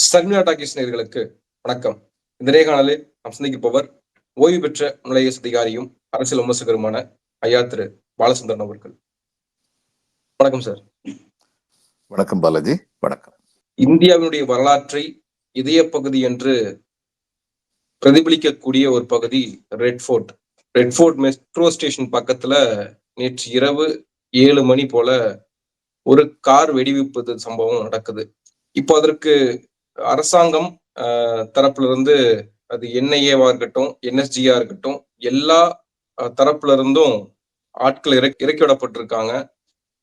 Sharmila talkies நேர்களுக்கு வணக்கம். இந்த நேர்காணலில் நாம் சந்திக்கப்பவர் ஓய்வு பெற்ற நிலையஸ் அதிகாரியும் அரசியல் விமர்சகருமான ஐயா திரு. பாலசுந்தரன் அவர்கள். வணக்கம் சார். வணக்கம் பாலாஜி. வணக்கம். இந்தியாவினுடைய வரலாற்றை இதய பகுதி என்று பிரதிபலிக்கக்கூடிய ஒரு பகுதி Red Fort. Red Fort metro station பக்கத்துல நேற்று இரவு ஏழு மணி போல ஒரு கார் வெடிவிப்பது சம்பவம் நடக்குது. இப்போ அதற்கு அரசாங்கம் ஆஹ், தரப்புல இருந்து அது என்ஐஏவா இருக்கட்டும் என்எஸ்ஜியா இருக்கட்டும் எல்லா தரப்புல இருந்தும் ஆட்கள் இறக்கி இறக்கி விடப்பட்டிருக்காங்க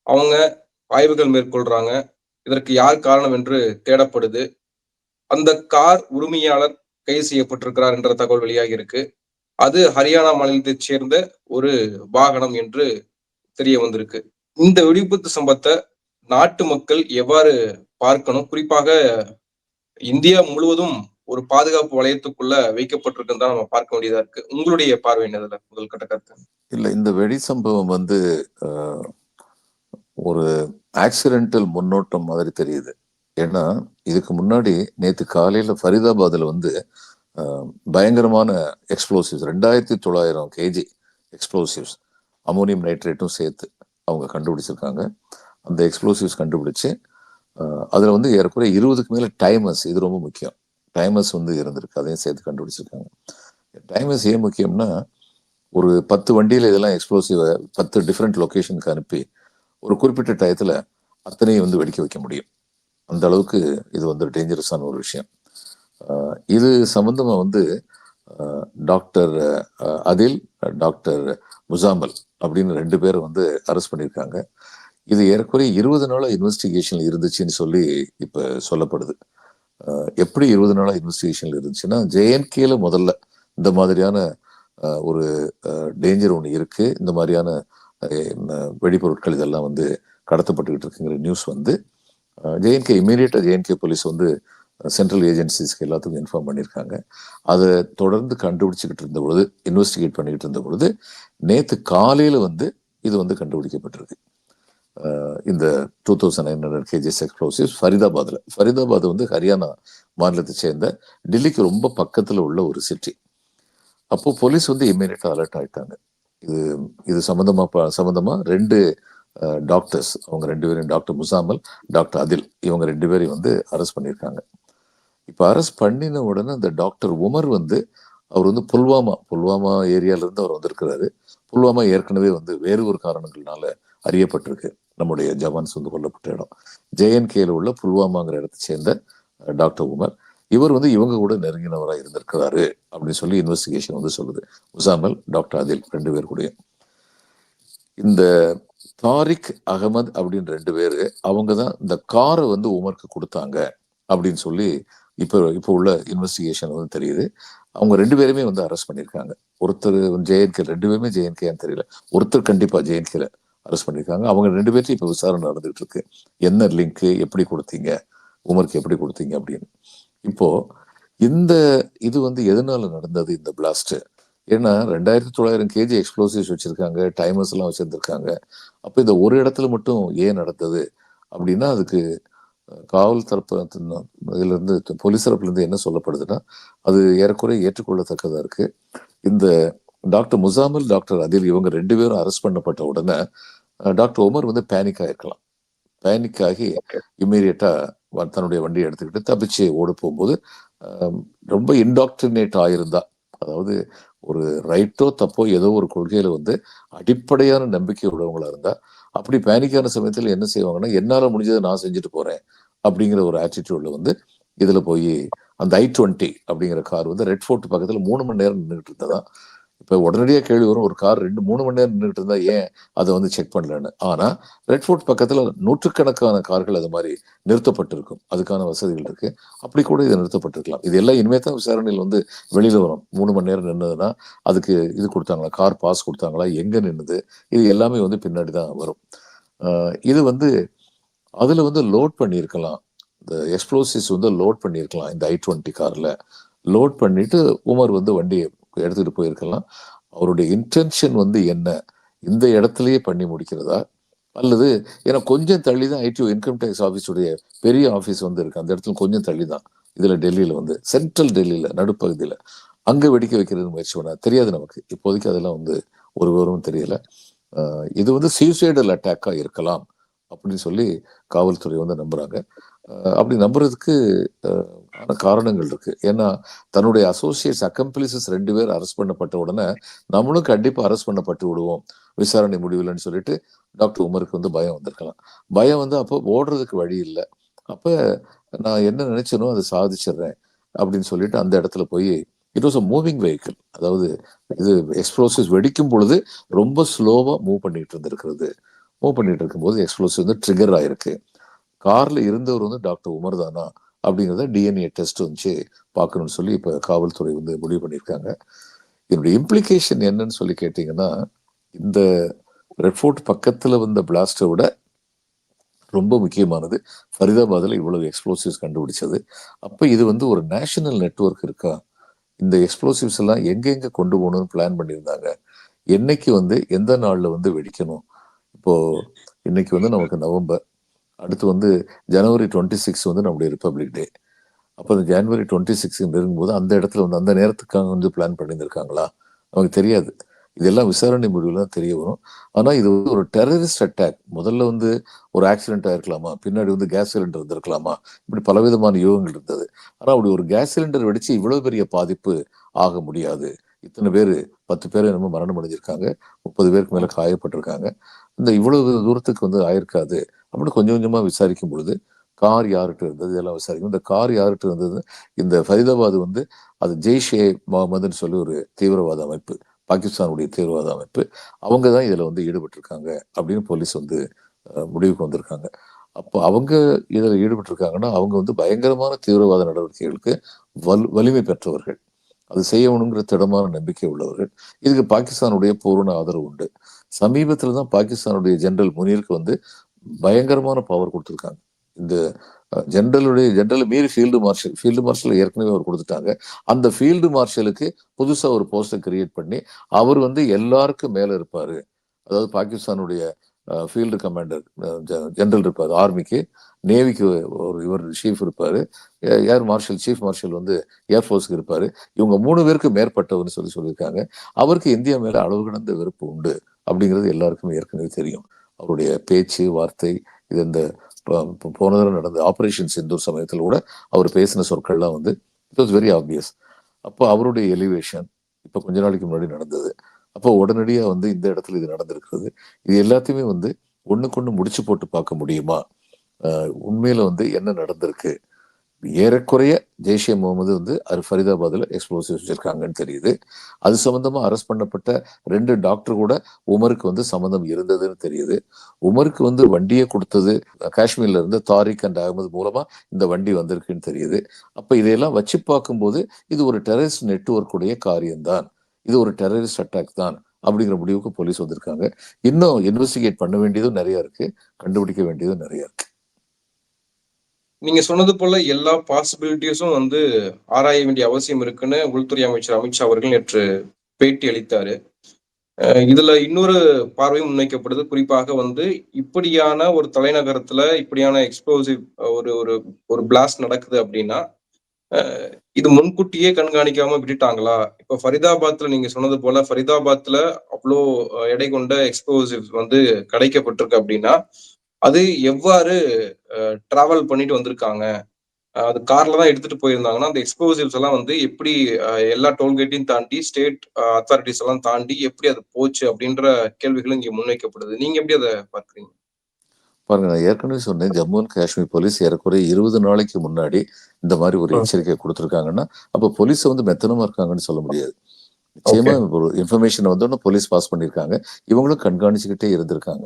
அவங்க ஆய்வுகள் மேற்கொள்றாங்க. இதற்கு யார் காரணம் என்று தேடப்படுது. அந்த கார் உரிமையாளர் கைது செய்யப்பட்டிருக்கிறார் என்ற தகவல் வெளியாகி இருக்கு. அது ஹரியானா மாநிலத்தைச் சேர்ந்த ஒரு வாகனம் என்று தெரிய வந்திருக்கு. இந்த வெடிவிபத்து சம்பவத்தை நாட்டு மக்கள் எவ்வாறு பார்க்கணும்? குறிப்பாக இந்தியா முழுவதும் ஒரு பாதுகாப்பு வளையத்துக்குள்ள வைக்கப்பட்டிருக்குன்னு தான் நம்ம பார்க்க வேண்டியதா இருக்கு. உங்களுடைய பார்வை என்னதுல முதல் கட்ட கருத்து. இல்ல இந்த வெடி சம்பவம் வந்து ஒரு ஆக்சிடென்டல் முன்னோட்டம் மாதிரி தெரியுது. ஏன்னா இதுக்கு முன்னாடி நேற்று காலையில ஃபரிதாபாத்ல வந்து பயங்கரமான எக்ஸ்ப்ளோசிவ்ஸ் ரெண்டாயிரத்தி தொள்ளாயிரம் கேஜி எக்ஸ்ப்ளோசிவ்ஸ் அமோனியம் நைட்ரேட்டும் சேர்த்து அவங்க கண்டுபிடிச்சிருக்காங்க. அந்த எக்ஸ்ப்ளோசிவ்ஸ் கண்டுபிடிச்சு அதுல வந்து ஏறக்குறைய இருபதுக்கு மேலே டைமர்ஸ் இது ரொம்ப முக்கியம். டைமர்ஸ் வந்து இருந்திருக்கு அதையும் சேர்த்து கண்டுபிடிச்சிருக்காங்க. டைமர்ஸ் ஏன் முக்கியம்னா ஒரு பத்து வண்டியில இதெல்லாம் எக்ஸ்ப்ளோசிவை பத்து டிஃப்ரெண்ட் லொக்கேஷனுக்கு அனுப்பி ஒரு குறிப்பிட்ட டயத்தில் அத்தனையும் வந்து வெடிக்க வைக்க முடியும். அந்த அளவுக்கு இது வந்து டேஞ்சரஸான ஒரு விஷயம். இது சம்பந்தமாக வந்து டாக்டர் அதில் டாக்டர் முசாமல் அப்படின்னு ரெண்டு பேர் வந்து அரெஸ்ட் பண்ணியிருக்காங்க. இது ஏறக்குறைய இருபது நாளாக இன்வெஸ்டிகேஷன் இருந்துச்சுன்னு சொல்லி இப்போ சொல்லப்படுது. எப்படி இருபது நாளாக இன்வெஸ்டிகேஷன் இருந்துச்சுன்னா ஜேஎன்கேல முதல்ல இந்த மாதிரியான ஒரு டேஞ்சர் ஒன்று இருக்கு. இந்த மாதிரியான வெடிபொருட்கள் இதெல்லாம் வந்து கடத்தப்பட்டுக்கிட்டு இருக்குங்கிற நியூஸ் வந்து ஜேஎன்கே இமீடியட்டாக ஜேஎன்கே போலீஸ் வந்து சென்ட்ரல் ஏஜென்சிஸ்க்கு எல்லாத்துக்கும் இன்ஃபார்ம் பண்ணியிருக்காங்க. அதை தொடர்ந்து கண்டுபிடிச்சிக்கிட்டு இருந்த பொழுது இன்வெஸ்டிகேட் பண்ணிக்கிட்டு இருந்த பொழுது நேற்று காலையில் வந்து இது வந்து கண்டுபிடிக்கப்பட்டிருக்கு. இந்த two thousand nine hundred KGs explosives ஃபரிதாபாத்தில் Faridabad வந்து ஹரியானா மாநிலத்தை சேர்ந்த டெல்லிக்கு ரொம்ப பக்கத்துல உள்ள ஒரு சிட்டி அப்போ போலீஸ் வந்து இம்மீடியட்டாக அலர்ட் ஆயிட்டாங்க. இது இது சம்மந்தமாக சம்மந்தமாக சம்பந்தமா ரெண்டு டாக்டர்ஸ் அவங்க ரெண்டு பேரும் டாக்டர் முசாமல் டாக்டர் அதில் இவங்க ரெண்டு பேரையும் வந்து அரெஸ்ட் பண்ணியிருக்காங்க. இப்போ அரெஸ்ட் பண்ணின உடனே அந்த டாக்டர் உமர் வந்து அவர் வந்து புல்வாமா புல்வாமா ஏரியால இருந்து அவர் வந்திருக்கிறாரு. புல்வாமா ஏற்கனவே வந்து வேறு ஒரு காரணங்கள்னால அறியப்பட்டிருக்கு. நம்முடைய ஜவான்ஸ் வந்து கொல்லப்பட்ட இடம். ஜேஎன்கேல உள்ள புல்வாமாங்கிற இடத்தை சேர்ந்த டாக்டர் உமர். இவர் வந்து இவங்க கூட நெருங்கினவராக இருந்திருக்கிறாரு அப்படின்னு சொல்லி இன்வெஸ்டிகேஷன் வந்து சொல்லுது. முசாமல் டாக்டர் அதில் ரெண்டு பேர் கூட இந்த தாரிக் அகமது அப்படின்னு ரெண்டு பேர் அவங்க தான் இந்த காரை வந்து உமருக்கு கொடுத்தாங்க அப்படின்னு சொல்லி இப்போ இப்போ உள்ள இன்வெஸ்டிகேஷன் வந்து தெரியுது. அவங்க ரெண்டு பேருமே வந்து அரெஸ்ட் பண்ணியிருக்காங்க. ஒருத்தர் ஜேஎன்கே ரெண்டு பேருமே ஜேஎன்கேன்னு தெரியல. ஒருத்தர் கண்டிப்பாக ஜேஎன்கேல அரெஸ்ட் பண்ணியிருக்காங்க அவங்க ரெண்டு பேர்த்தையும் இப்போ விசாரணை நடந்துகிட்டு இருக்கு என்ன லிங்க் எப்படி கொடுத்தீங்க உமருக்கு எப்படி கொடுத்தீங்க அப்படின்னு. இப்போ இந்த இது வந்து எதனால நடந்தது இந்த பிளாஸ்ட்டு ஏன்னா ரெண்டாயிரத்தி தொள்ளாயிரம் கேஜி எக்ஸ்ப்ளோசிவ்ஸ் வச்சிருக்காங்க டைமர்ஸ் எல்லாம் வச்சிருந்திருக்காங்க. அப்போ இந்த ஒரு இடத்துல மட்டும் ஏன் நடந்தது? அப்படின்னா அதுக்கு காவல் தரப்பு இதுல இருந்து போலீஸ் தரப்புலேருந்து என்ன சொல்லப்படுதுன்னா அது ஏறக்குறைய ஏற்றுக்கொள்ளத்தக்கதா இருக்கு. இந்த டாக்டர் முசாமில் டாக்டர் அதில் இவங்க ரெண்டு பேரும் அரெஸ்ட் பண்ணப்பட்ட உடனே டாக்டர் உமர் வந்து பேனிக் ஆயிருக்கலாம். பேனிக் ஆகி இம்மீடியட்டா தன்னுடைய வண்டியை எடுத்துக்கிட்டு தப்பிச்சு ஓட போகும்போது ரொம்ப இன்டாக்ட்ரினேட் ஆயிருந்தா அதாவது ஒரு ரைட்டோ தப்போ ஏதோ ஒரு கொள்கையில வந்து அடிப்படையான நம்பிக்கை உள்ளவங்களா இருந்தா அப்படி பேனிக்கான சமயத்துல என்ன செய்வாங்கன்னா என்னால முடிஞ்சதை நான் செஞ்சுட்டு போறேன் அப்படிங்கிற ஒரு ஆட்டிடியூட்ல வந்து இதுல போய் அந்த ஐ டுவெண்ட்டி அப்படிங்கிற கார் வந்து ரெட் ஃபோர்ட் பக்கத்துல மூணு மணி நேரம் நின்றுட்டு இருந்ததா இப்போ உடனடியாக கேள்வி வரும் ஒரு கார் ரெண்டு மூணு மணி நேரம் நின்றுட்டு இருந்தால் ஏன் அதை வந்து செக் பண்ணலன்னு? ஆனால் ரெட் ஃபோர்ட் பக்கத்தில் நூற்றுக்கணக்கான கார்கள் அது மாதிரி நிறுத்தப்பட்டிருக்கும். அதுக்கான வசதிகள் இருக்கு. அப்படி கூட இது நிறுத்தப்பட்டிருக்கலாம். இது எல்லாம் இனிமேல் தான் விசாரணையில் வந்து வெளியில் வரும். மூணு மணி நேரம் நின்னதுன்னா அதுக்கு இது கொடுத்தாங்களா? கார் பாஸ் கொடுத்தாங்களா? எங்கே நின்றுது இது எல்லாமே வந்து பின்னாடி தான் வரும் இது வந்து அதில் வந்து லோட் பண்ணியிருக்கலாம். இந்த எக்ஸ்ப்ளோசிவ்ஸ் வந்து லோட் பண்ணியிருக்கலாம். இந்த ஐ டுவெண்ட்டி காரில். லோட் பண்ணிட்டு உமர் வந்து வண்டியை எடுத்துகிட்டு போயிருக்கலாம். அவருடைய இன்டென்ஷன் வந்து என்ன? இந்த இடத்துலயே பண்ணி முடிக்கிறதா? அல்லது ஏன்னா கொஞ்சம் தள்ளி தான் ஐடிஓ இன்கம் டேக்ஸ் ஆஃபீஸுடைய பெரிய ஆஃபீஸ் வந்து இருக்கு. அந்த இடத்துல கொஞ்சம் தள்ளி தான் இதில் டெல்லியில் வந்து சென்ட்ரல் டெல்லியில் நடுப்பகுதியில். அங்கே வெடிக்க வைக்கிறது முயற்சி பண்ணா தெரியாது நமக்கு. இப்போதைக்கு அதெல்லாம் வந்து ஒரு விவரமும் தெரியல. இது வந்து சூசைடல் அட்டாக்காக இருக்கலாம் அப்படின்னு சொல்லி காவல்துறை வந்து நம்புகிறாங்க அப்படி நம்புறதுக்கு காரணங்கள் இருக்கு. ஏன்னா தன்னுடைய அசோசியேட்ஸ் அக்கம்பிளிசஸ் ரெண்டு பேர் அரெஸ்ட் பண்ணப்பட்ட உடனே நம்மளும் கண்டிப்பாக அரெஸ்ட் பண்ணப்பட்டு விடுவோம். விசாரணை முடிவில்லைன்னு சொல்லிட்டு டாக்டர் உமருக்கு வந்து பயம் வந்திருக்கலாம். பயம் வந்து அப்போ ஓடுறதுக்கு வழி இல்லை. அப்போ நான் என்ன நினைச்சனோ அதை சாதிச்சிடுறேன் அப்படின்னு சொல்லிட்டு அந்த இடத்துல போய் it was a moving vehicle அதாவது இது எக்ஸ்ப்ளோசிவ்ஸ் வெடிக்கும் பொழுது ரொம்ப ஸ்லோவாக மூவ் பண்ணிட்டு இருந்திருக்கிறது. மூவ் பண்ணிட்டு இருக்கும்போது எக்ஸ்ப்ளோசிவ் வந்து ட்ரிகர் ஆயிருக்கு. கார்ல இருந்தவர் வந்து டாக்டர் உமர் தானா? அப்படிங்கிறத டிஎன்ஏ டெஸ்ட் வந்துச்சு பார்க்கணும்னு சொல்லி இப்போ காவல்துறை வந்து முடிவு பண்ணியிருக்காங்க. இதனுடைய இம்ப்ளிகேஷன் என்னன்னு சொல்லி கேட்டிங்கன்னா இந்த ரெட்ஃபோர்ட் பக்கத்தில் வந்த பிளாஸ்டை விட ரொம்ப முக்கியமானது. ஃபரிதாபாதில் இவ்வளவு எக்ஸ்ப்ளோசிவ்ஸ் கண்டுபிடிச்சது. அப்போ இது வந்து ஒரு நேஷனல் நெட்வொர்க் இருக்கா? இந்த எக்ஸ்ப்ளோசிவ்ஸ் எல்லாம் எங்கெங்க கொண்டு போகணும்னு பிளான் பண்ணியிருந்தாங்க? என்னைக்கு வந்து எந்த நாளில் வந்து வெடிக்கணும்? இப்போ இன்னைக்கு வந்து நமக்கு நவம்பர். அடுத்து வந்து ஜனவரி டுவெண்ட்டி சிக்ஸ் வந்து நம்முடைய ரிப்பப்ளிக் டே. அப்போ அந்த ஜனவரி டுவெண்ட்டி சிக்ஸ் இருக்கும்போது அந்த இடத்துல வந்து அந்த நேரத்துக்காக வந்து பிளான் பண்ணியிருந்திருக்காங்களா? நமக்கு தெரியாது. இதெல்லாம் விசாரணை முடிவில் தான் தெரிய வரும். ஆனால் இது வந்து ஒரு டெரரிஸ்ட் அட்டாக். முதல்ல வந்து ஒரு ஆக்சிடென்ட் ஆகிருக்கலாமா பின்னாடி வந்து கேஸ் சிலிண்டர் இருந்திருக்கலாமா இப்படி பலவிதமான யூகங்கள் இருந்தது. ஆனால் அப்படி ஒரு கேஸ் சிலிண்டர் வெடிச்சு இவ்வளோ பெரிய பாதிப்பு ஆக முடியாது. இத்தனை பேர் பத்து பேர் என்னமோ மரணம் அடைஞ்சிருக்காங்க. முப்பது பேருக்கு மேலே காயப்பட்டிருக்காங்க. இந்த இவ்வளவு தூரத்துக்கு வந்து ஆயிருக்காது. அப்படின்னு கொஞ்சம் கொஞ்சமா விசாரிக்கும் பொழுது கார் யார்கிட்ட இருந்தது இதெல்லாம் விசாரிக்கும். இந்த கார் யார்கிட்ட இருந்தது இந்த ஃபரிதாபாத் வந்து அது ஜெய்ஷே முகமதுன்னு சொல்லி ஒரு தீவிரவாத அமைப்பு பாகிஸ்தானுடைய தீவிரவாத அமைப்பு. அவங்க தான் இதுல வந்து ஈடுபட்டிருக்காங்க அப்படின்னு போலீஸ் வந்து முடிவுக்கு வந்திருக்காங்க. அப்போ அவங்க இதில் ஈடுபட்டிருக்காங்கன்னா அவங்க வந்து பயங்கரமான தீவிரவாத நடவடிக்கைகளுக்கு வல் வலிமை பெற்றவர்கள். அது செய்யணுங்கிற திடமான நம்பிக்கை உள்ளவர்கள். இதுக்கு பாகிஸ்தானுடைய பூரண ஆதரவு உண்டு. சமீபத்தில் தான் பாகிஸ்தானுடைய ஜெனரல் முனீருக்கு வந்து பயங்கரமான பவர் கொடுத்துருக்காங்க. இந்த ஜென்ரலுடைய ஜென்ரல் மீறி ஃபீல்டு மார்ஷல் ஃபீல்டு மார்ஷல் ஏற்கனவே அவர் கொடுத்துட்டாங்க. அந்த ஃபீல்டு மார்ஷலுக்கு புதுசா ஒரு போஸ்டை கிரியேட் பண்ணி அவர் வந்து எல்லாருக்கும் மேல இருப்பாரு. அதாவது பாகிஸ்தானுடைய ஃபீல்டு கமாண்டர் ஜெனரல் இருப்பார் ஆர்மிக்கு நேவிக்கு ஒரு இவர் சீஃப் இருப்பாரு. ஏர் மார்ஷல் சீஃப் மார்ஷல் வந்து ஏர்ஃபோர்ஸுக்கு இருப்பாரு. இவங்க மூணு பேருக்கு மேற்பட்டவர்னு சொல்லி சொல்லியிருக்காங்க. அவருக்கு இந்தியா மேல அளவு கடந்த வெறுப்பு உண்டு அப்படிங்கிறது எல்லாருக்குமே ஏற்கனவே தெரியும். அவருடைய பேச்சு வார்த்தை இது இந்த ப- போன தடவை நடந்த ஆப்ரேஷன் சிந்தூர் சமயத்தில் கூட அவர் பேசின சொற்கள்லாம் வந்து இட் வாஸ் வெரி ஆப்வியஸ் அப்போ அவருடைய எலிவேஷன் இப்போ கொஞ்ச நாளைக்கு முன்னாடி நடந்தது. அப்போ உடனடியாக வந்து இந்த இடத்துல இது நடந்திருக்கிறது. இது எல்லாத்தையுமே வந்து ஒண்ணுக்கொண்ணு முடிச்சு போட்டு பார்க்க முடியுமா? உண்மையில் வந்து என்ன நடந்திருக்கு? ஏறக்குறைய ஜெய்ஷே முகமது வந்து அது ஃபரிதாபாத்தில் எக்ஸ்ப்ளோசிவ் வச்சிருக்காங்கன்னு தெரியுது. அது சம்மந்தமாக அரெஸ்ட் பண்ணப்பட்ட ரெண்டு டாக்டர் கூட உமருக்கு வந்து சம்மந்தம் இருந்ததுன்னு தெரியுது. உமருக்கு வந்து வண்டியை கொடுத்தது காஷ்மீர்ல இருந்து தாரிக் அண்ட் அகமது மூலமாக இந்த வண்டி வந்திருக்குன்னு தெரியுது. அப்போ இதையெல்லாம் வச்சு பார்க்கும்போது இது ஒரு டெரரிஸ்ட் நெட்ஒர்க்குடைய காரியம்தான். இது ஒரு டெரரிஸ்ட் அட்டாக் தான் அப்படிங்கிற முடிவுக்கு போலீஸ் வந்திருக்காங்க. இன்னும் இன்வெஸ்டிகேட் பண்ண வேண்டியதும் நிறைய இருக்கு கண்டுபிடிக்க வேண்டியதும் நிறைய இருக்கு. நீங்க சொன்னது போல எல்லா பாசிபிலிட்டிஸும் வந்து ஆராய வேண்டிய அவசியம் இருக்குன்னு உள்துறை அமைச்சர் அமித்ஷா அவர்கள் நேற்று பேட்டி அளித்தாரு. இதுல இன்னொரு பார்வையும் முன்வைக்கப்படுது. குறிப்பாக வந்து இப்படியான ஒரு தலைநகரத்துல இப்படியான எக்ஸ்ப்ளோசிவ் ஒரு ஒரு ஒரு பிளாஸ்ட் நடக்குது அப்படின்னா இது முன்கூட்டியே கண்காணிக்காம விட்டுட்டாங்களா? இப்ப ஃபரிதாபாத்ல நீங்க சொன்னது போல ஃபரிதாபாத்ல அவ்வளோ எடை கொண்ட எக்ஸ்ப்ளோசிவ் வந்து கிடைக்கப்பட்டிருக்கு அப்படின்னா அது எவ்வாறு டிராவல் பண்ணிட்டு வந்திருக்காங்க? அது கார்ல தான் எடுத்துட்டு போயிருந்தாங்கன்னா அந்த எக்ஸ்ப்ளோசிவ்ஸ் எல்லாம் வந்து எப்படி எல்லா டோல்கேட்டையும் தாண்டி ஸ்டேட் அத்தாரிட்டிஸ் எல்லாம் தாண்டி எப்படி அது போச்சு அப்படின்ற கேள்விகளும் இங்க முன்வைக்கப்படுது. நீங்க எப்படி அதை பார்க்கறீங்க? பாருங்க நான் ஏற்கனவே சொன்னேன் ஜம்மு அண்ட் காஷ்மீர் போலீஸ் ஏறக்குறைய இருபது நாளைக்கு முன்னாடி இந்த மாதிரி ஒரு. எச்சரிக்கை கொடுத்துருக்காங்கன்னா அப்ப போலீஸ் வந்து மெத்தனமா இருக்காங்கன்னு சொல்ல முடியாது. நிச்சயமா ஒரு இன்ஃபர்மேஷன் வந்தோடனே போலீஸ் பாஸ் பண்ணியிருக்காங்க. இவங்களும் கண்காணிச்சுக்கிட்டே இருந்திருக்காங்க.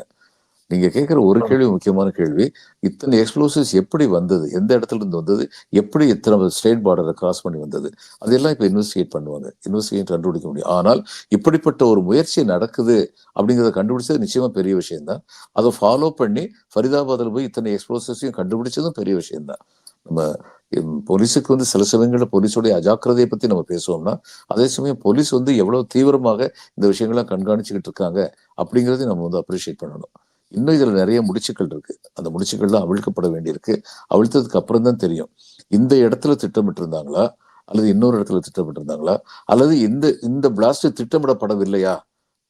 நீங்க கேட்கிற ஒரு. கேள்வி முக்கியமான கேள்வி. இத்தனை எக்ஸ்ப்ளோசிவ்ஸ் எப்படி வந்தது? எந்த இடத்துல இருந்து வந்தது? எப்படி இத்தனை ஸ்டேட் பார்டரை கிராஸ் பண்ணி வந்தது? அதெல்லாம் இப்ப இன்வெஸ்டிகேட் பண்ணுவாங்க. இன்வெஸ்டிகேட் கண்டுபிடிக்க முடியும். ஆனால் இப்படிப்பட்ட ஒரு முயற்சி நடக்குது அப்படிங்கிறத கண்டுபிடிச்சது நிச்சயமா பெரிய விஷயம்தான். அதை ஃபாலோ பண்ணி ஃபரிதாபாத்ல போய் இத்தனை எக்ஸ்ப்ளோசிவ்ஸையும் கண்டுபிடிச்சதும் பெரிய விஷயம்தான். நம்ம போலீஸுக்கு வந்து சில சமயங்களில் போலீஸோடைய அஜாக்கிரதையை பத்தி நம்ம பேசுவோம்னா அதே சமயம் போலீஸ் வந்து எவ்வளவு தீவிரமாக இந்த விஷயங்களை கண்காணிச்சுக்கிட்டு இருக்காங்க அப்படிங்கறதையும் நம்ம வந்து அப்ரிஷியேட் பண்ணணும். இன்னும் இதுல நிறைய முடிச்சுக்கள் இருக்கு. அந்த முடிச்சுக்கள்லாம் அவிழ்க்கப்பட வேண்டியிருக்கு. அவிழ்த்ததுக்கு அப்புறம் தான் தெரியும். இந்த இடத்துல திட்டமிட்டு இருந்தாங்களா அல்லது இன்னொரு இடத்துல திட்டமிட்டு இருந்தாங்களா அல்லது இந்த இந்த பிளாஸ்ட் திட்டமிடப்படவில்லையா?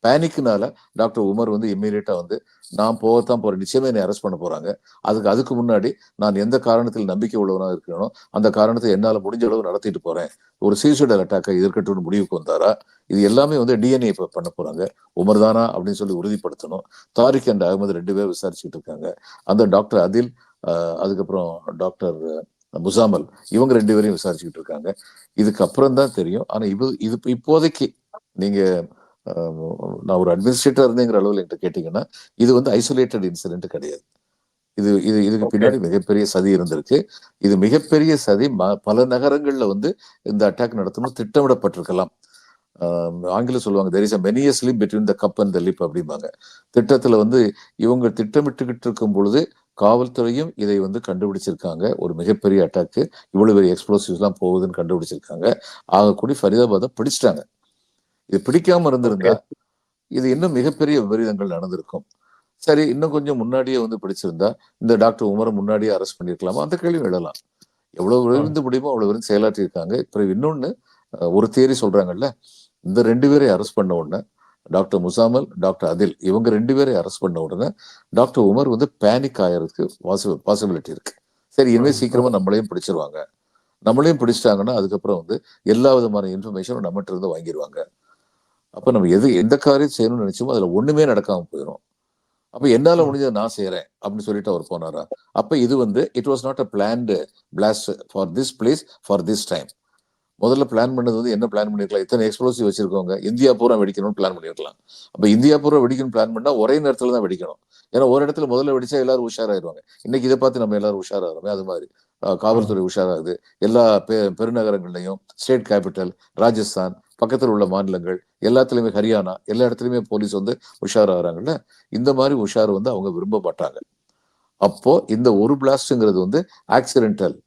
பேனிக்னால டாக்டர் உமர் வந்து இம்மீடியட்டா வந்து நான் போகத்தான் போறேன். நிச்சயமா என்னை அரெஸ்ட் பண்ண போறாங்க. அதுக்கு அதுக்கு முன்னாடி நான் எந்த காரணத்தில் நம்பிக்கை உள்ளவனாக இருக்கிறேனோ அந்த காரணத்தை என்னால முடிஞ்ச அளவு நடத்திட்டு போறேன். ஒரு சீசைடல் அட்டாக்கை எதிர்க்கட்டும்னு முடிவுக்கு வந்தாரா? இது எல்லாமே வந்து டிஎன்ஏ இப்ப பண்ண போறாங்க. உமர் தானா? அப்படின்னு சொல்லி உறுதிப்படுத்தணும். தாரிக் அண்ட் அகமது ரெண்டு பேர் விசாரிச்சுட்டு இருக்காங்க. அந்த டாக்டர் அதில் அதுக்கப்புறம் டாக்டர் முசாமல் இவங்க ரெண்டு பேரையும் விசாரிச்சுக்கிட்டு இருக்காங்க. இதுக்கு அப்புறம் தான் தெரியும். ஆனா இது இது இப்போதைக்கு நீங்க நான் ஒரு அட்மினிஸ்ட்ரேட்டர் இருந்தேங்கிற அளவில் என்கிட்ட கேட்டீங்கன்னா இது வந்து ஐசோலேட்டட் இன்சிடென்ட் கிடையாது. இது இது இதுக்கு. பின்னாடி மிகப்பெரிய சதி இருந்திருக்கு. இது மிகப்பெரிய சதி ம- பல நகரங்கள்ல வந்து இந்த அட்டாக் நடத்தணும் திட்டமிடப்பட்டிருக்கலாம். ஆங்கிலம் சொல்லுவாங்க there is a many a slip between the cup and the lip அப்படிம்பாங்க. திட்டத்துல வந்து இவங்க திட்டமிட்டுக்கிட்டு இருக்கும் பொழுது காவல்துறையும் இதை வந்து கண்டுபிடிச்சிருக்காங்க. ஒரு மிகப்பெரிய அட்டாக்கு இவ்வளவு பெரிய எக்ஸ்ப்ளோசிவ்ஸ் எல்லாம் போகுதுன்னு கண்டுபிடிச்சிருக்காங்க. ஆகக்கூடி ஃபரிதாபாத்தை பிடிச்சிட்டாங்க. இது பிடிக்காம இருந்திருந்தா இது இன்னும் மிகப்பெரிய விபரீதங்கள் நடந்திருக்கும். சரி இன்னும் கொஞ்சம் முன்னாடியே வந்து பிடிச்சிருந்தா இந்த டாக்டர் உமரை முன்னாடியே அரெஸ்ட் பண்ணிருக்கலாமா அந்த கேள்வி எழலாம். எவ்வளவு விரைந்து முடியுமோ அவ்வளவு விரைந்து செயலாற்றி இருக்காங்க அப்புறம் இன்னொன்னு ஒரு தியரி சொல்றாங்கல்ல இந்த ரெண்டு பேரை அரெஸ்ட் பண்ண உடனே டாக்டர் முசாமல் டாக்டர் அதில் இவங்க ரெண்டு பேரை அரெஸ்ட் பண்ண உடனே டாக்டர் உமர் வந்து பேனிக் ஆகிறதுக்கு பாசிபிலிட்டி இருக்கு. சரி இனிமே. சீக்கிரமா நம்மளையும் பிடிச்சிருவாங்க. நம்மளையும் பிடிச்சிட்டாங்கன்னா அதுக்கப்புறம் வந்து எல்லா விதமான இன்ஃபர்மேஷனும் நம்மகிட்ட இருந்து வாங்கிடுவாங்க அப்ப நம்ம எது எந்த காரியம் செய்யணும்னு நினைச்சோமோ அதுல ஒண்ணுமே நடக்காம போயிடும் அப்ப என்னால. முடிஞ்சதை நான் செய்யறேன் அப்படின்னு சொல்லிட்டு அவர் போனாரா? அப்ப இது வந்து it was not a planned blast for this place for this time முதல்ல பிளான் பண்ணது வந்து என்ன பிளான் பண்ணிருக்கலாம்? இத்தனை எக்ஸ்ப்ளோசிவ் வச்சிருக்கவங்க. இந்தியா பூரா வெடிக்கணும்னு பிளான் பண்ணிருக்கலாம். அப்ப இந்தியா பூரா வெடிக்கணும் பிளான் பண்ணா ஒரே நேரத்துல தான் வெடிக்கணும். ஏன்னா ஒரு இடத்துல முதல்ல வெடிச்சா எல்லாரும் உஷாராயிருவாங்க. இன்னைக்கு இதை பார்த்து நம்ம எல்லாரும் உஷாராகிறோமே அது மாதிரி. காவல்துறை உஷாராகுது. எல்லா பெ- பெருநகரங்கள்லையும் ஸ்டேட் கேபிட்டல் ராஜஸ்தான் பக்கத்தில் உள்ள மாநிலங்கள் எல்லாத்துலயுமே ஹரியானா எல்லா இடத்துலயுமே போலீஸ் வந்து உஷாராகிறாங்கல்ல இந்த மாதிரி உஷார் வந்து அவங்க விரும்ப மாட்டாங்க. அப்போ இந்த ஒரு பிளாஸ்ட்ங்கிறது வந்து ஆக்சிடென்டல்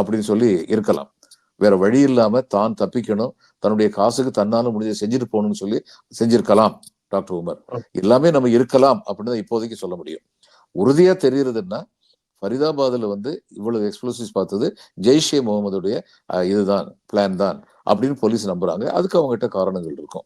அப்படின்னு சொல்லி இருக்கலாம். வேற வழி இல்லாம தான் தப்பிக்கணும் தன்னுடைய காசுக்கு தன்னால முடிஞ்ச செஞ்சுட்டு போகணும்னு சொல்லி செஞ்சிருக்கலாம் டாக்டர் உமர். எல்லாமே நம்ம இருக்கலாம் அப்படின்னு தான் இப்போதைக்கு சொல்ல முடியும். உறுதியா தெரியுறதுன்னா ஃபரிதாபாதில் வந்து இவ்வளவு எக்ஸ்ப்ளோசிவ்ஸ் பார்த்தது ஜெய்ஷே முகமதுடைய இதுதான் பிளான் தான் அப்படின்னு போலீஸ் நம்புறாங்க. அதுக்கு அவங்ககிட்ட காரணங்கள் இருக்கும்.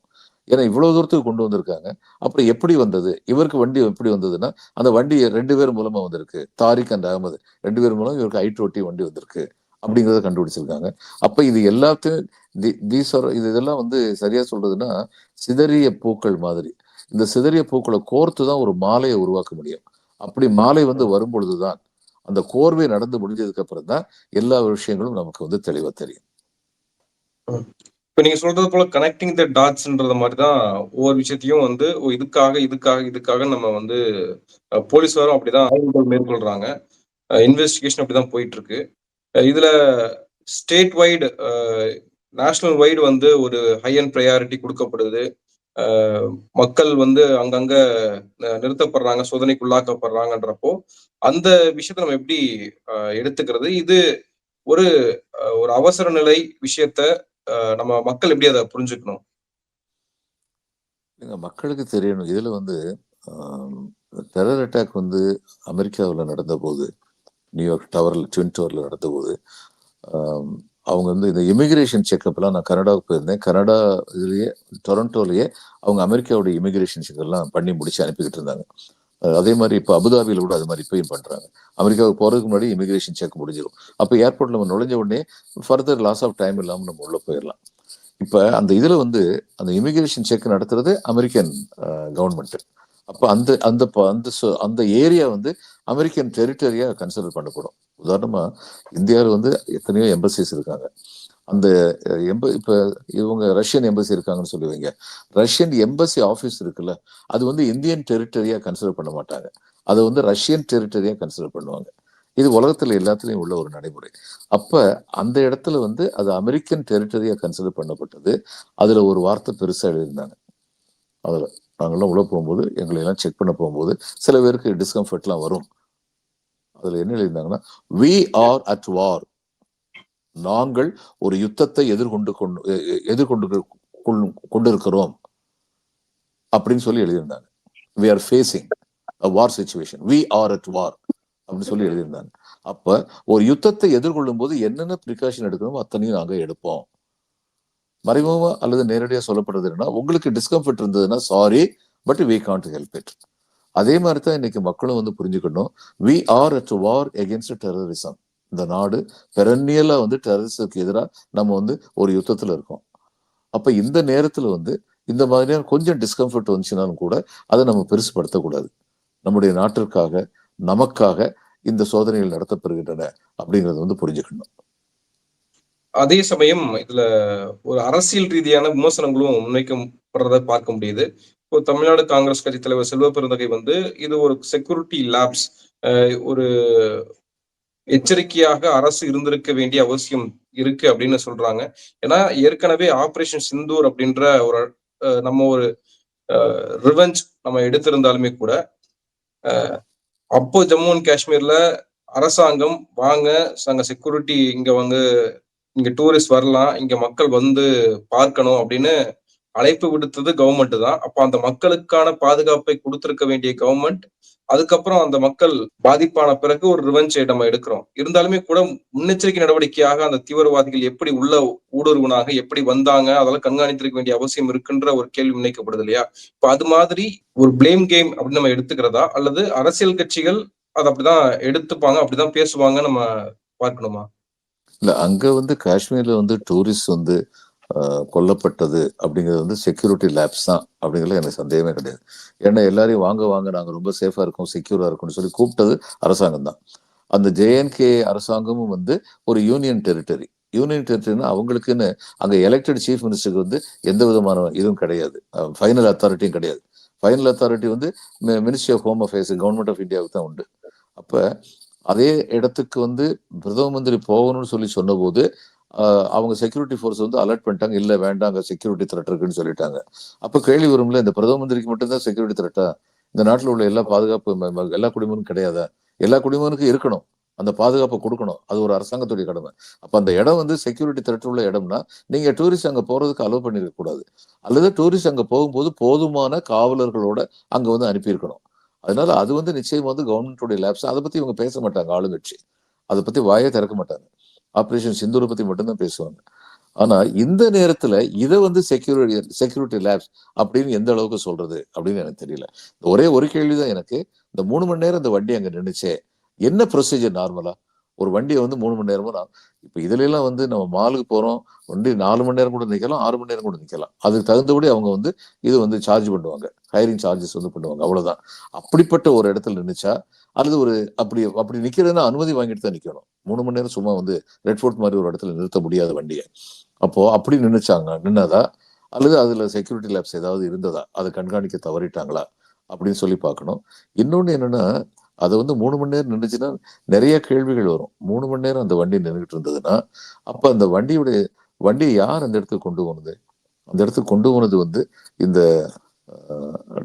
ஏன்னா இவ்வளவு தூரத்துக்கு கொண்டு வந்திருக்காங்க. அப்புறம் எப்படி வந்தது? இவருக்கு வண்டி எப்படி வந்ததுன்னா அந்த வண்டி ரெண்டு பேர் மூலமா வந்திருக்கு. தாரிக் அண்ட் அகமது. ரெண்டு பேர் மூலம் இவருக்கு ஐட் ஓட்டி வண்டி வந்திருக்கு அப்படிங்கிறத கண்டுபிடிச்சிருக்காங்க. அப்ப இது எல்லாத்தையும் தி- these இது இதெல்லாம் வந்து சரியா சொல்றதுன்னா சிதறிய பூக்கள் மாதிரி. இந்த சிதறிய பூக்களை கோர்த்து தான் ஒரு மாலையை உருவாக்க முடியும். அப்படி மாலை வந்து வரும் பொழுதுதான். அந்த கோர்வை நடந்து முடிஞ்சதுக்கு அப்புறம் தான் எல்லா விஷயங்களும் நமக்கு வந்து தெளிவா தெரியும். இப்ப நீங்க சொல்றது போல கனெக்டிங் த டாட்ஸ்ன்றது மாதிரி தான் ஒவ்வொரு விஷயத்தையும் வந்து இதுக்காக இதுக்காக இதுக்காக நம்ம வந்து போலீஸாரும் அப்படிதான் ஆய்வுகள் மேற்கொள்றாங்க. இன்வெஸ்டிகேஷன் அப்படிதான் போயிட்டு இருக்கு இதுல ஸ்டேட் வைடு நேஷனல் வைடு வந்து ஒரு ஹை அண்ட் ப்ரையாரிட்டி கொடுக்கப்படுது. மக்கள் வந்து அங்கங்க நிறுத்தப்படுறாங்க சோதனைக்குள்ளாக்கப்படுறாங்கன்றப்போ அந்த விஷயத்த நம்ம எப்படி அஹ், எடுத்துக்கிறது? இது ஒரு ஒரு அவசர நிலை விஷயத்த நம்ம மக்கள் எப்படி அதை புரிஞ்சுக்கணும்? மக்களுக்கு தெரியணும். இதுல வந்து டெரர் அட்டாக் வந்து அமெரிக்காவில் நடந்த போது நியூயார்க் டவரில் ட்வின் டவரில் நடந்த போது அவங்க வந்து இந்த இமிகிரேஷன் செக்கப்லாம் நான் கனடாவுக்கு போயிருந்தேன். கனடா இதுலயே டொரண்டோலயே அவங்க அமெரிக்காவோட இமிகிரேஷன் செக் எல்லாம் பண்ணி முடிச்சு அனுப்பிக்கிட்டு இருந்தாங்க. அதே மாதிரி இப்போ அபுதாபியில் கூட அது மாதிரி இப்பயும் பண்றாங்க. அமெரிக்காவுக்கு போறதுக்கு முன்னாடி இமிகிரேஷன் செக் முடிஞ்சிடும் அப்போ ஏர்போர்ட்ல நம்ம நுழைஞ்ச உடனே ஃபர்தர் லாஸ் ஆஃப் டைம் இல்லாமல் நம்ம உள்ள போயிடலாம் இப்போ அந்த இதுல வந்து அந்த இமிகிரேஷன் செக் நடத்துறது அமெரிக்கன் கவர்மெண்ட் அப்போ அந்த அந்த ப- அந்த அந்த ஏரியா வந்து அமெரிக்கன் டெரிட்டரியா கன்சிடர் பண்ணப்படும். உதாரணமா இந்தியாவில் வந்து எத்தனையோ எம்பசிஸ் இருக்காங்க. அந்த எம்ப இப்போ இவங்க ரஷ்யன் எம்பசி இருக்காங்கன்னு சொல்லுவீங்க. ரஷ்யன் எம்பசி ஆஃபீஸ் இருக்குல்ல அது வந்து இந்தியன் டெரிட்டரியா கன்சிடர் பண்ண மாட்டாங்க. அதை வந்து ரஷ்யன் டெரிட்டரியா கன்சிடர் பண்ணுவாங்க. இது உலகத்துல எல்லாத்துலேயும் உள்ள ஒரு நடைமுறை. அப்ப அந்த இடத்துல வந்து அது அமெரிக்கன் டெரிட்டரியா கன்சிடர் பண்ணப்பட்டது. அதில் ஒரு வார்த்தை பெருசாக எழுதியிருந்தாங்க. அதில். நாங்கெல்லாம் உள்ள போகும்போது எங்களை எல்லாம் செக் பண்ண போகும்போது சில பேருக்கு டிஸ்கம்ஃபர்ட்லாம் வரும். அதுல என்ன எழுதியிருந்தாங்கன்னா வி ஆர் அட் வார் நாங்கள் ஒரு யுத்தத்தை எதிர்கொண்டு கொண்டு எதிர்கொண்டு கொண்டு- கொண்டிருக்கிறோம். அப்படின்னு சொல்லி எழுதியிருந்தாங்க. We are facing a war situation we are at war அப்படின்னு சொல்லி எழுதியிருந்தாங்க. அப்ப ஒரு யுத்தத்தை எதிர்கொள்ளும் போது என்னென்ன ப்ரிகாஷன் எடுக்கணுமோ அத்தனையும் நாங்க எடுப்போம். மறைமுகமாக அல்லது நேரடியா சொல்லப்படுறது என்னன்னா உங்களுக்கு டிஸ்கம்ஃபர்ட் இருந்ததுன்னா sorry but we can't help it அதே மாதிரி தான் இன்னைக்கு மக்களும் வந்து புரிஞ்சுக்கணும். We are at war against terrorism இந்த நாடு பெரனியலா வந்து டெரரிசத்துக்கு எதிராக நம்ம வந்து ஒரு யுத்தத்துல இருக்கோம். அப்ப இந்த நேரத்துல வந்து இந்த மாதிரியான கொஞ்சம் டிஸ்கம்ஃபர்ட் வந்துச்சுனாலும் கூட அதை நம்ம பெருசுப்படுத்தக்கூடாது நம்முடைய நாட்டிற்காக நமக்காக இந்த சோதனைகள் நடத்தப்படுகின்றன அப்படிங்கறத வந்து புரிஞ்சுக்கணும். அதே சமயம் இதுல ஒரு அரசியல் ரீதியான விமர்சனங்களும் முன்வைக்கப்படுறத பார்க்க முடியுது. இப்போ தமிழ்நாடு காங்கிரஸ் கட்சி தலைவர் செல்வ பெருந்தகை வந்து இது ஒரு செக்யூரிட்டி லேப்ஸ் ஒரு எச்சரிக்கையாக அரசு இருந்திருக்க வேண்டிய அவசியம் இருக்கு அப்படின்னு சொல்றாங்க. ஏன்னா ஏற்கனவே ஆபரேஷன் சிந்தூர் அப்படின்ற ஒரு நம்ம ஒரு ரிவெஞ்ச் நம்ம எடுத்திருந்தாலுமே கூட அப்போ ஜம்மு அண்ட் காஷ்மீர்ல அரசாங்கம் வாங்க அங்க செக்யூரிட்டி இங்க வந்து இங்க டூரிஸ்ட் வரலாம் இங்க மக்கள் வந்து பார்க்கணும் அப்படின்னு அழைப்பு விடுத்தது கவர்மெண்ட் தான். அப்ப அந்த மக்களுக்கான பாதுகாப்பை கொடுத்திருக்க வேண்டிய கவர்மெண்ட் அதுக்கப்புறம் அந்த மக்கள் பாதிப்பான பிறகு ஒரு ரிவெஞ்ச் நம்ம எடுக்கிறோம். இருந்தாலுமே கூட முன்னெச்சரிக்கை நடவடிக்கையாக அந்த தீவிரவாதிகள் எப்படி உள்ள ஊடுருவனாக எப்படி வந்தாங்க அதெல்லாம் கண்காணித்திருக்க வேண்டிய அவசியம் இருக்குன்ற ஒரு கேள்வி முன்வைக்கப்படுது இல்லையா? இப்ப அது மாதிரி ஒரு பிளேம் கேம் அப்படின்னு நம்ம எடுத்துக்கிறதா? அல்லது அரசியல் கட்சிகள் அதை அப்படிதான் எடுத்துப்பாங்க அப்படிதான் பேசுவாங்க நம்ம பார்க்கணுமா? இல்லை அங்கே வந்து காஷ்மீரில் வந்து டூரிஸ்ட் வந்து கொல்லப்பட்டது அப்படிங்கிறது வந்து செக்யூரிட்டி லேப்ஸ் தான் அப்படிங்கிறது எனக்கு சந்தேகமே கிடையாது. ஏன்னா எல்லாரையும் வாங்க வாங்க நாங்கள் ரொம்ப சேஃபாக இருக்கோம் செக்யூராக இருக்கோம்னு சொல்லி கூப்பிட்டது அரசாங்கம் தான். அந்த ஜேஎன்கே அரசாங்கமும் வந்து ஒரு யூனியன் டெரிட்டரி யூனியன் டெரிட்டரினா அவங்களுக்குன்னு அங்கே எலெக்டட் சீஃப் மினிஸ்டருக்கு வந்து எந்த விதமான இதுவும் கிடையாது. ஃபைனல் அத்தாரிட்டியும் கிடையாது. ஃபைனல் அத்தாரிட்டி வந்து ministry of home affairs government of இந்தியாவுக்கு தான் உண்டு. அப்போ அதே இடத்துக்கு வந்து பிரதம மந்திரி போகணும்னு சொல்லி சொன்னபோது அவங்க செக்யூரிட்டி ஃபோர்ஸ் வந்து அலர்ட் பண்ணிட்டாங்க. இல்லை வேண்டாங்க செக்யூரிட்டி த்ரெட் இருக்குன்னு சொல்லிட்டாங்க. அப்போ கேள்வி வரும்ல இந்த பிரதம மந்திரிக்கு மட்டும்தான் செக்யூரிட்டி த்ரெட்டா இந்த நாட்டில் உள்ள எல்லா பாதுகாப்பு எல்லா குடிமகனும் கிடையாதா? எல்லா குடிமகனுக்கும் இருக்கணும். அந்த பாதுகாப்பை கொடுக்கணும். அது ஒரு அரசாங்கத்துடைய கடமை. அப்போ அந்த இடம் வந்து செக்யூரிட்டி த்ரெட் உள்ள இடம்னா நீங்க டூரிஸ்ட் அங்கே போறதுக்கு அலோவ் பண்ணிருக்க கூடாது. அல்லது டூரிஸ்ட் அங்கே போகும்போது போதுமான காவலர்களோட அங்கே வந்து அனுப்பியிருக்கணும். அதனால அது வந்து நிச்சயம் வந்து கவர்மெண்ட்டுடைய லேப்ஸ் அதை பத்தி இவங்க பேச மாட்டாங்க ஆளுங்கட்சி. அதை பத்தி வாயே திறக்க மாட்டாங்க. ஆபரேஷன் சிந்தூரை பத்தி மட்டும்தான் பேசுவாங்க. ஆனா இந்த நேரத்துல இதை வந்து செக்யூரிட்டி செக்யூரிட்டி லேப்ஸ் அப்படின்னு எந்த அளவுக்கு சொல்றது அப்படின்னு எனக்கு தெரியல. ஒரே ஒரு கேள்விதான் எனக்கு. இந்த மூணு மணி நேரம் இந்த வண்டி அங்க நின்றுச்சே என்ன ப்ரொசீஜர் நார்மலா ஒரு வண்டியை வந்து மூணு மணி நேரமும் இப்போ இதுலலாம் வந்து நம்ம மாலுக்கு போகிறோம் வண்டி நாலு மணி நேரம் கூட நிற்கலாம் ஆறு மணி நேரம் கூட நிற்கலாம் அதுக்கு தகுந்தபடி அவங்க வந்து இது வந்து சார்ஜ் பண்ணுவாங்க. ஹையரிங் சார்ஜஸ் வந்து பண்ணுவாங்க. அவ்வளோதான் அப்படிப்பட்ட ஒரு இடத்துல நின்றுச்சா அல்லது ஒரு அப்படி அப்படி நிற்கிறதுனா அனுமதி வாங்கிட்டு தான் நிற்கணும் மூணு மணி நேரம் சும்மா வந்து ரெட் ஃபோர்ட் மாதிரி ஒரு இடத்துல நிறுத்த முடியாத வண்டியை. அப்போ அப்படி நின்றுச்சாங்க நின்னதா? அல்லது அதில் செக்யூரிட்டி லேப்ஸ் ஏதாவது இருந்ததா? அதை கண்காணிக்க தவறிட்டாங்களா? அப்படின்னு சொல்லி பார்க்கணும். இன்னொன்று என்னென்னா அது வந்து மூணு மணி நேரம் நின்றுச்சுன்னா நிறைய கேள்விகள் வரும். மூணு மணி நேரம் அந்த வண்டி நின்றுட்டு இருந்ததுன்னா அப்ப அந்த வண்டியுடைய வண்டியை யார் அந்த இடத்துக்கு கொண்டு போனது? அந்த இடத்துக்கு கொண்டு போனது வந்து இந்த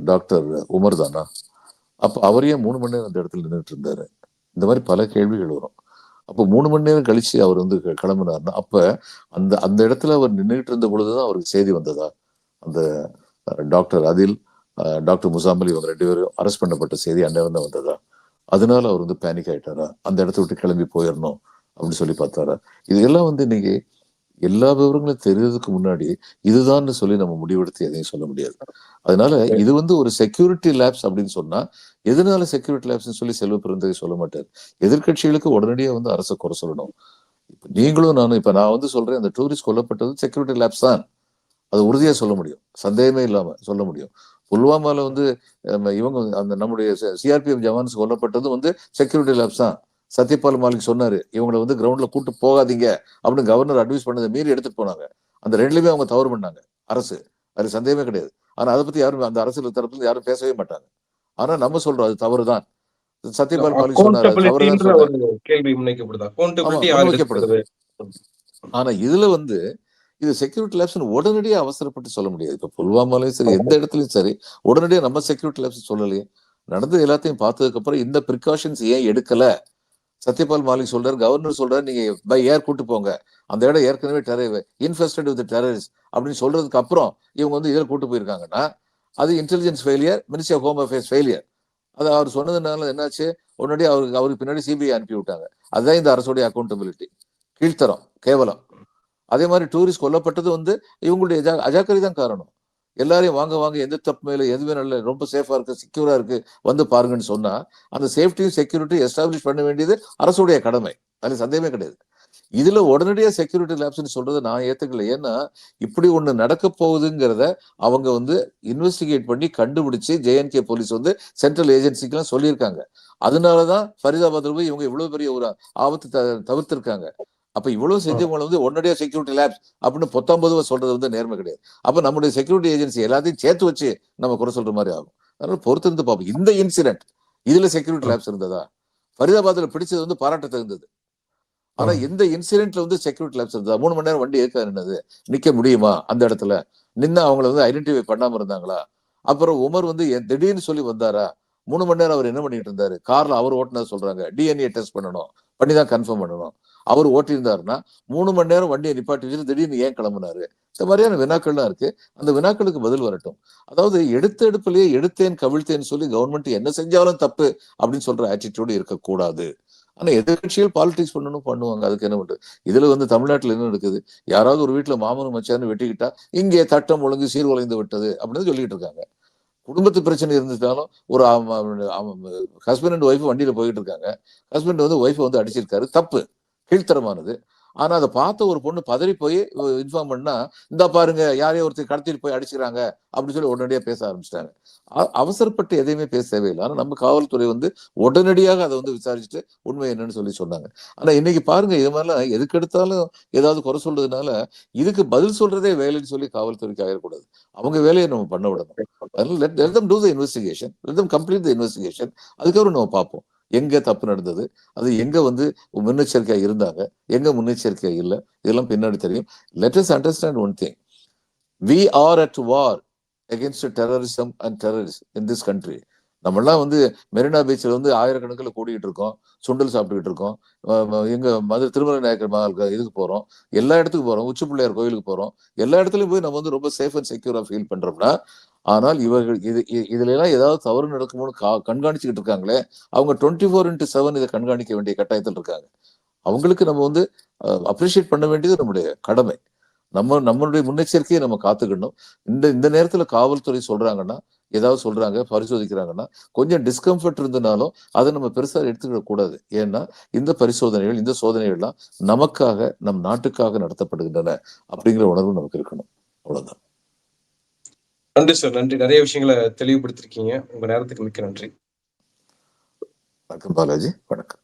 டாக்டர் உமர் தானா? அப்ப அவரையே மூணு மணி நேரம் அந்த இடத்துல நின்றுட்டு இருந்தாரு. இந்த மாதிரி பல கேள்விகள் வரும். அப்போ மூணு மணி நேரம் கழிச்சு அவர் வந்து க- அப்ப அந்த அந்த இடத்துல அவர் நின்றுட்டு இருந்த பொழுதுதான் அவருக்கு செய்தி வந்ததா? அந்த டாக்டர் அதில் அஹ், டாக்டர் முசாமல் இவங்க ரெண்டு பேரும் அரெஸ்ட் பண்ணப்பட்ட செய்தி அந்நேரம் தான் வந்ததா? அதனால அவர் வந்து பேனிக் ஆயிட்டாரா? அந்த இடத்த விட்டு கிளம்பி போயிடணும் அப்படின்னு சொல்லி பார்த்தாரா? இதெல்லாம் வந்து இன்னைக்கு எல்லா விவரங்களும் தெரியறதுக்கு முன்னாடி இதுதான்னு சொல்லி நம்ம முடிவெடுத்து எதையும் சொல்ல முடியாது. அதனால இது வந்து ஒரு செக்யூரிட்டி லேப்ஸ் அப்படின்னு சொன்னா எதனால செக்யூரிட்டி லேப்ஸ்னு சொல்லி செல்வ பிறந்ததை சொல்ல மாட்டார். எதிர்க்கட்சிகளுக்கு உடனடியாக வந்து அரசை குறை சொல்லணும். நீங்களும் நானும் இப்ப நான் வந்து சொல்றேன் அந்த டூரிஸ்ட் கொல்லப்பட்டது செக்யூரிட்டி லேப்ஸ் தான். அது உறுதியா சொல்ல முடியும். சந்தேகமே இல்லாம சொல்ல முடியும். புல்வாமால வந்து இவங்க அந்த நம்முடைய சிஆர்பிஎஃப் ஜவான்ஸ் கொல்லப்பட்டது வந்து செக்யூரிட்டி லேப்ஸ் தான். சத்யபால் மாலிக் சொன்னாரு இவங்களை வந்து கிரவுண்ட்ல கூட்டு போகாதீங்க அப்படின்னு கவர்னர் அட்வைஸ் பண்ணதை மீறி எடுத்துட்டு போனாங்க. அந்த ரெண்டுலயுமே அவங்க தவறு பண்ணாங்க அரசு. அதுல சந்தேகமே கிடையாது. ஆனா அதை பத்தி யாரும் அந்த அரசியல் தரப்புல யாரும் பேசவே மாட்டாங்க. ஆனா நம்ம சொல்றோம் அது தவறுதான் சத்யபால் மாலிக் சொன்னாரு அது கேள்வி முன்வைக்கப்படுது. ஆனா இதுல வந்து இது செக்யூரிட்டி லேப்ஸ் உடனடியா அவசரப்பட்டு சொல்ல முடியாது. இப்ப புல்வாமாலையும் சரி எந்த இடத்துலயும் சரி உடனடியா நம்ம செக்யூரிட்டி லேப்ஸ் சொல்லலையே. நடந்து எல்லாத்தையும் பார்த்ததுக்கு அப்புறம் இந்த ப்ரிகாஷன்ஸ் ஏன் எடுக்கல? சத்யபால் மாலிக் சொல்றாரு கவர்னர் சொல்றாரு நீங்க பை ஏர் கூட்டு போங்க. அந்த இடம் ஏற்கனவே டெரர் இன்ஃபெஸ்டட் வித் டெரரிஸ்ட் அப்படின்னு சொல்றதுக்கு அப்புறம் இவங்க வந்து இதில் கூட்டு போயிருக்காங்கன்னா அது intelligence failure ministry of home affairs failure அது அவர் சொன்னதுனால என்னாச்சு? உடனடி அவருக்கு அவருக்கு பின்னாடி சிபிஐ அனுப்பி விட்டாங்க அதுதான் இந்த அரசுடைய அக்கௌண்டபிலிட்டி கீழ்த்தரம் கேவலம். அதே மாதிரி டூரிஸ்ட் கொல்லப்பட்டது வந்து இவங்களுடைய அஜா- தான் காரணம். எல்லாரையும் வாங்க வாங்க எந்த தப்பு மேல எதுவுமே நல்ல ரொம்ப சேஃபாக இருக்கு செக்யூரா இருக்கு வந்து பாருங்கன்னு சொன்னா அந்த சேஃப்டியும் செக்யூரிட்டியும் எஸ்டாப்ளிஷ் பண்ண வேண்டியது அரசுடைய கடமை. அதில் சந்தேகமே கிடையாது. இதுல உடனடியாக செக்யூரிட்டி லேப்ஸ்னு சொல்றதை நான் ஏற்றுக்கல ஏன்னா இப்படி ஒண்ணு நடக்க போகுதுங்கிறத அவங்க வந்து இன்வெஸ்டிகேட் பண்ணி கண்டுபிடிச்சு ஜேஎன்கே போலீஸ் வந்து சென்ட்ரல் ஏஜென்சிக்கெலாம் சொல்லியிருக்காங்க. அதனால தான் ஃபரிதாபாத்தில் போய் இவங்க இவ்வளோ பெரிய ஒரு ஆபத்து த- தவிர்த்திருக்காங்க. அப்ப இவ்வளவு செஞ்சவங்களை வந்து உடனடியா செக்யூரிட்டி லேப்ஸ் அப்படின்னு பொத்தாம்பதுவா சொல்றது வந்து நேர்மை கிடையாது. அப்ப நம்முடைய செக்யூரிட்டி ஏஜென்சி எல்லாத்தையும் சேர்த்து வச்சு நம்ம குறை சொல்ற மாதிரி ஆகும். அதனால பொறுத்திருந்து பார்ப்போம். இந்த இன்சிடென்ட் இதுல செக்யூரிட்டி லேப்ஸ் இருந்ததா? ஃபரிதாபாத்ல பிடிச்சது வந்து பாராட்ட தகுந்தது. ஆனா இந்த இன்சிடென்ட்ல வந்து செக்யூரிட்டி லேப்ஸ் இருந்ததா? மூணு மணி நேரம் வண்டி ஏற்க நின்னது. நிக்க முடியுமா அந்த இடத்துல? நின்று அவங்கள வந்து ஐடென்டிஃபை பண்ணாம இருந்தாங்களா? அப்புறம் உமர் வந்து என் திடீர்னு சொல்லி வந்தாரா? மூணு மணி நேரம் அவர் என்ன பண்ணிட்டு இருந்தாரு? கார்ல அவர் ஓட்டுனது சொல்றாங்க. டிஎன்ஏ டெஸ்ட் பண்ணணும். பண்ணி தான் கன்ஃபார்ம் பண்ணணும். அவர் ஓட்டியிருந்தாருன்னா மூணு மணி நேரம் வண்டியை நிப்பாட்டி வச்சுட்டு திடீர்னு ஏன் கிளம்புனாரு? இந்த மாதிரியான வினாக்கள்லாம் இருக்கு. அந்த வினாக்களுக்கு பதில் வரட்டும். அதாவது எடுத்த எடுப்பிலேயே எடுத்தேன் கவிழ்த்தேன்னு சொல்லி கவர்மெண்ட் என்ன செஞ்சாலும் தப்பு அப்படின்னு சொல்ற ஆட்டிடியூடு இருக்கக்கூடாது. ஆனா எதிர்கட்சிகள் பாலிடிக்ஸ் பண்ணணும் பண்ணுவாங்க. அதுக்கு என்ன பண்றது? இதுல வந்து தமிழ்நாட்டில் என்ன நடக்குது? யாராவது ஒரு வீட்டுல மாமனும் மச்சான்னு வெட்டிக்கிட்டா இங்கே தட்டம் ஒழுங்கு சீர்குலைந்து விட்டது அப்படின்னு சொல்லிட்டு இருக்காங்க. குடும்பத்து பிரச்சனை இருந்துட்டாலும் ஒரு ஹஸ்பண்ட் அண்ட் ஒய்ஃப் வண்டியில போயிட்டு இருக்காங்க. ஹஸ்பண்ட் வந்து ஒய்ஃபை வந்து அடிச்சிருக்காரு. தப்பு. கீழ்த்தரமானது. ஆனா அதை பார்த்த ஒரு பொண்ணு பதறி போய் இன்ஃபார்ம் பண்ணா இந்த பாருங்க யாரையோ ஒருத்தர் கடத்திட்டு போய் அடிச்சுக்கிறாங்க அப்படின்னு சொல்லி உடனடியாக பேச ஆரம்பிச்சிட்டாங்க. அவசரப்பட்டு எதையுமே பேச தேவையில்லை. ஆனா நம்ம காவல்துறை வந்து உடனடியாக அதை வந்து விசாரிச்சுட்டு உண்மை என்னன்னு சொல்லி சொன்னாங்க. ஆனா இன்னைக்கு பாருங்க இது மாதிரிலாம் எதுக்கு எடுத்தாலும் ஏதாவது குறை சொல்றதுனால இதுக்கு பதில் சொல்றதே வேலைன்னு சொல்லி காவல்துறைக்கு ஆயிடக்கூடாது அவங்க வேலையை நம்ம பண்ண விடணும். Let them do the investigation let them complete the investigation அதுக்கப்புறம் நம்ம பார்ப்போம். எங்க தப்பு நடந்தது? அது எங்க வந்து முன்னெச்சரிக்கையா இருந்தாங்க? எங்க முன்னெச்சரிக்கை இல்லை? இதெல்லாம் பின்னாடி தெரியும். Let is understand one thing we are at war against terrorism and terrorist in this country நம்மளாம் வந்து மெரினா பீச்சில் வந்து ஆயிரக்கணக்கில் கூடிக்கிட்டு இருக்கோம். சுண்டல் சாப்பிட்டுக்கிட்டு இருக்கோம். எங்கள் எங்க மதுரை திருமலை நாயக்கர் மகள் இதுக்கு போறோம். எல்லா இடத்துக்கு போறோம். உச்சி பிள்ளையார் கோயிலுக்கு போறோம். எல்லா இடத்துலயும் போய் நம்ம வந்து ரொம்ப சேஃப் அண்ட் செக்யூரா ஃபீல் பண்றோம்னா ஆனால் இவர்கள் இது இதுல எல்லாம் ஏதாவது தவறு நடக்குமோன்னு கா- கண்காணிச்சுக்கிட்டு இருக்காங்களே அவங்க டுவெண்ட்டி ஃபோர் இன்ட்டு செவன் இதை கண்காணிக்க வேண்டிய கட்டாயத்தில் இருக்காங்க. அவங்களுக்கு நம்ம வந்து அப்ரிஷியேட் பண்ண வேண்டியது நம்முடைய கடமை. நம்ம நம்மளுடைய முன்னெச்சரிக்கையை நம்ம காத்துக்கணும். இந்த இந்த நேரத்துல காவல்துறை சொல்றாங்கன்னா ஏதாவது சொல்றாங்க பரிசோதிக்கிறாங்கன்னா கொஞ்சம் டிஸ்கம்ஃபர்ட் இருந்தனாலும் அதை நம்ம பெருசா எடுத்துக்கிட கூடாது. ஏன்னா இந்த பரிசோதனைகள் இந்த சோதனைகள்லாம் நமக்காக நம் நாட்டுக்காக நடத்தப்படுகின்றன அப்படிங்கிற உணர்வு நமக்கு இருக்கணும். அவ்வளவுதான். நன்றி சார் நன்றி. நிறைய விஷயங்களை தெளிவுபடுத்திருக்கீங்க. உங்க நேரத்துக்கு மிக்க நன்றி. வணக்கம் பாலாஜி. வணக்கம்.